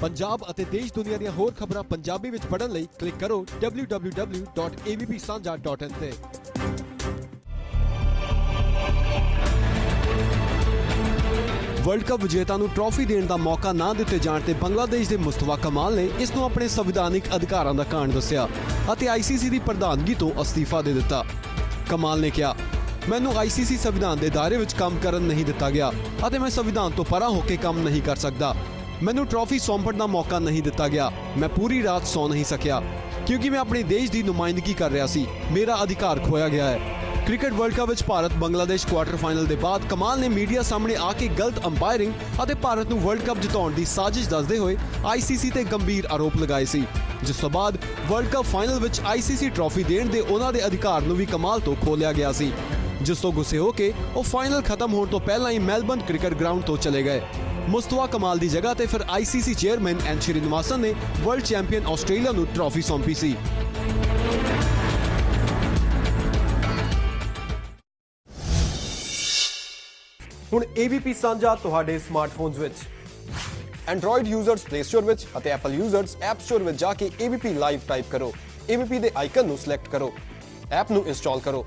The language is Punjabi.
ਪੰਜਾਬ ਅਤੇ ਦੇਸ਼ ਦੁਨੀਆ ਦੀਆਂ ਹੋਰ ਖਬਰਾਂ ਪੰਜਾਬੀ ਵਿੱਚ ਪੜ੍ਹਨ ਲਈ ਕਲਿੱਕ ਕਰੋ www.avpsanja.in ਤੇ। ਵਰਲਡ ਕੱਪ ਵਿਜੇਤਾ ਨੂੰ ਟਰਾਫੀ ਦੇਣ ਦਾ ਮੌਕਾ ਨਾ ਦਿੱਤੇ ਜਾਣ ਤੇ ਬੰਗਲਾਦੇਸ਼ ਦੇ ਮੁਸਤਫਾ ਕਮਾਲ ਨੇ ਇਸ ਨੂੰ ਆਪਣੇ ਸੰਵਿਧਾਨਿਕ ਅਧਿਕਾਰਾਂ ਦਾ ਕਾਰਨ ਦੱਸਿਆ ਅਤੇ ਆਈਸੀਸੀ ਦੀ ਪ੍ਰਧਾਨਗੀ ਤੋਂ ਅਸਤੀਫਾ ਦੇ ਦਿੱਤਾ। ਕਮਾਲ ਨੇ ਕਿਹਾ, ਮੈਨੂੰ ਆਈਸੀਸੀ ਸੰਵਿਧਾਨ ਦੇ ਦਾਇਰੇ ਵਿੱਚ ਕੰਮ ਕਰਨ ਨਹੀਂ ਦਿੱਤਾ ਗਿਆ ਅਤੇ ਮੈਂ ਸੰਵਿਧਾਨ ਤੋਂ ਪਰਾਂ ਹੋ ਕੇ ਕੰਮ ਨਹੀਂ ਕਰ ਸਕਦਾ। ਮੈਨੂੰ ਟਰਾਫੀ ਸੌਂਪਣ ਦਾ ਮੌਕਾ ਨਹੀਂ ਦਿੱਤਾ ਗਿਆ। ਮੈਂ ਪੂਰੀ ਰਾਤ ਸੌਂ ਨਹੀਂ ਸਕਿਆ, ਕਿਉਂਕਿ ਮੈਂ ਆਪਣੇ ਦੇਸ਼ ਦੀ ਨੁਮਾਇੰਦਗੀ ਕਰ ਰਿਹਾ ਸੀ। ਮੇਰਾ ਅਧਿਕਾਰ ਖੋਇਆ ਗਿਆ ਹੈ। ਕ੍ਰਿਕਟ ਵਰਲਡ ਕੱਪ ਵਿੱਚ ਭਾਰਤ ਬੰਗਲਾਦੇਸ਼ ਕੁਆਟਰ ਫਾਈਨਲ ਦੇ ਬਾਅਦ ਕਮਾਲ ਨੇ ਮੀਡੀਆ ਸਾਹਮਣੇ ਆ ਕੇ ਗਲਤ ਅੰਪਾਇਰਿੰਗ ਅਤੇ ਭਾਰਤ ਨੂੰ ਵਰਲਡ ਕੱਪ ਜਿਤਾਉਣ ਦੀ ਸਾਜ਼ਿਸ਼ ਦੱਸਦੇ ਹੋਏ ਆਈਸੀਸੀ ਤੇ ਗੰਭੀਰ ਆਰੋਪ ਲਗਾਏ ਸੀ। ਜਿਸ ਤੋਂ ਬਾਅਦ ਵਰਲਡ ਕੱਪ ਫਾਈਨਲ ਵਿੱਚ ਆਈਸੀਸੀ ਟਰਾਫੀ ਦੇਣ ਦੇ ਉਹਨਾਂ ਦੇ ਅਧਿਕਾਰ ਨੂੰ ਵੀ ਕਮਾਲ ਤੋਂ ਖੋਲਿਆ ਗਿਆ ਸੀ। ਜਿਸ ਤੋਂ ਗੁੱਸੇ ਹੋ ਕੇ ਉਹ ਫਾਈਨਲ ਖਤਮ ਹੋਣ ਤੋਂ ਪਹਿਲਾਂ ਹੀ ਮੈਲਬਨ ਕ੍ਰਿਕਟ ਗਰਾਊਂਡ ਤੋਂ ਚਲੇ ਗਏ। ਮੁਸਤਫਾ ਕਮਾਲ ਦੀ ਜਗ੍ਹਾ ਤੇ ਫਿਰ ਆਈਸੀਸੀ ਚੇਅਰਮੈਨ ਐਨ ਸ਼੍ਰੀਨਿਵਾਸਨ ਨੇ ਵਰਲਡ ਚੈਂਪੀਅਨ ਆਸਟ੍ਰੇਲੀਆ ਨੂੰ ਟਰਾਫੀ ਸੌਂਪੀ ਸੀ। ਹੁਣ ABP ਸਾਂਝਾ ਤੁਹਾਡੇ ਸਮਾਰਟਫੋਨਸ ਵਿੱਚ। Android ਯੂਜ਼ਰਸ Play Store ਵਿੱਚ ਅਤੇ Apple ਯੂਜ਼ਰਸ App Store ਵਿੱਚ ਜਾ ਕੇ ABP ਲਾਈਵ ਟਾਈਪ ਕਰੋ। ABP ਦੇ ਆਈਕਨ ਨੂੰ ਸਿਲੈਕਟ ਕਰੋ। ਐਪ ਨੂੰ ਇੰਸਟਾਲ ਕਰੋ।